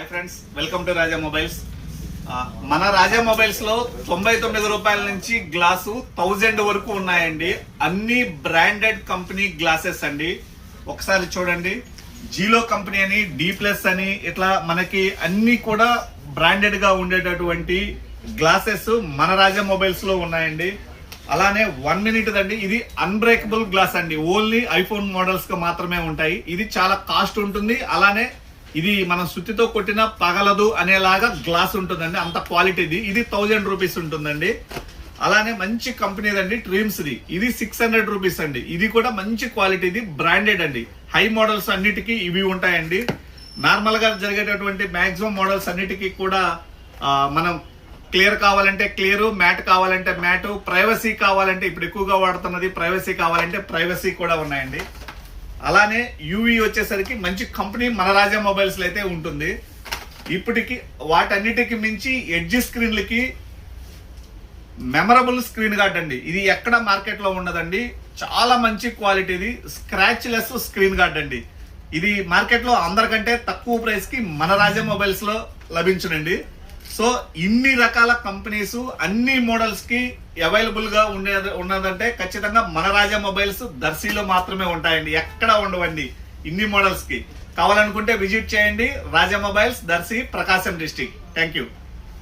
Hi friends welcome to Raja mobiles మన రాజా మొబైల్స్లో తొంభై తొమ్మిది రూపాయల నుంచి గ్లాసు థౌజండ్ వరకు ఉన్నాయండి. అన్ని బ్రాండెడ్ కంపెనీ గ్లాసెస్ అండి. ఒకసారి చూడండి. జీలో కంపెనీ అని డీ ప్లస్ అని ఇట్లా మనకి అన్ని కూడా బ్రాండెడ్గా ఉండేటటువంటి గ్లాసెస్ మన రాజా మొబైల్స్లో ఉన్నాయండి. అలానే వన్ మినిట్ అండి ఇది అన్బ్రేకబుల్ గ్లాస్ అండి. ఓన్లీ ఐఫోన్ మోడల్స్గా మాత్రమే ఉంటాయి. ఇది చాలా కాస్ట్ ఉంటుంది. అలానే ఇది మనం సుత్తితో కొట్టిన పగలదు అనేలాగా గ్లాస్ ఉంటుందండి అంత క్వాలిటీది ఇది. థౌజండ్ రూపీస్ ఉంటుందండి. అలానే మంచి కంపెనీ అండి ఇది సిక్స్ హండ్రెడ్ రూపీస్ అండి. ఇది కూడా మంచి క్వాలిటీది బ్రాండెడ్ అండి. హై మోడల్స్ అన్నిటికీ ఇవి ఉంటాయండి. నార్మల్గా జరిగేటటువంటి మ్యాక్సిమం మోడల్స్ అన్నిటికీ కూడా మనం క్లియర్ కావాలంటే క్లియర్ మ్యాట్ కావాలంటే మ్యాట్ ప్రైవసీ కావాలంటే ఇప్పుడు ఎక్కువగా వాడుతున్నది ప్రైవసీ కావాలంటే ప్రైవసీ కూడా ఉన్నాయండి. అలానే యూవీ వచ్చేసరికి మంచి కంపెనీ మన రాజా మొబైల్స్లో అయితే ఉంటుంది. ఇప్పటికి వాటన్నిటికి మించి ఎడ్జ్ స్క్రీన్లకి మెమరబుల్ స్క్రీన్ గార్డ్ అండి. ఇది ఎక్కడ మార్కెట్లో ఉండదండి. చాలా మంచి క్వాలిటీది స్క్రాచ్ లెస్ స్క్రీన్ గార్డ్ అండి. ఇది మార్కెట్లో అందరికంటే తక్కువ ప్రైస్కి మన రాజా మొబైల్స్లో లభించునండి. సో ఇన్ని రకాల కంపెనీస్ అన్ని మోడల్స్కి అవైలబుల్గా ఉండే ఉన్నదంటే ఖచ్చితంగా మన రాజా మొబైల్స్ దర్శిలో మాత్రమే ఉంటాయండి. ఎక్కడ ఉండవండి ఇన్ని మోడల్స్కి. కావాలనుకుంటే విజిట్ చేయండి. Raja mobiles Darsi Prakasam district thank you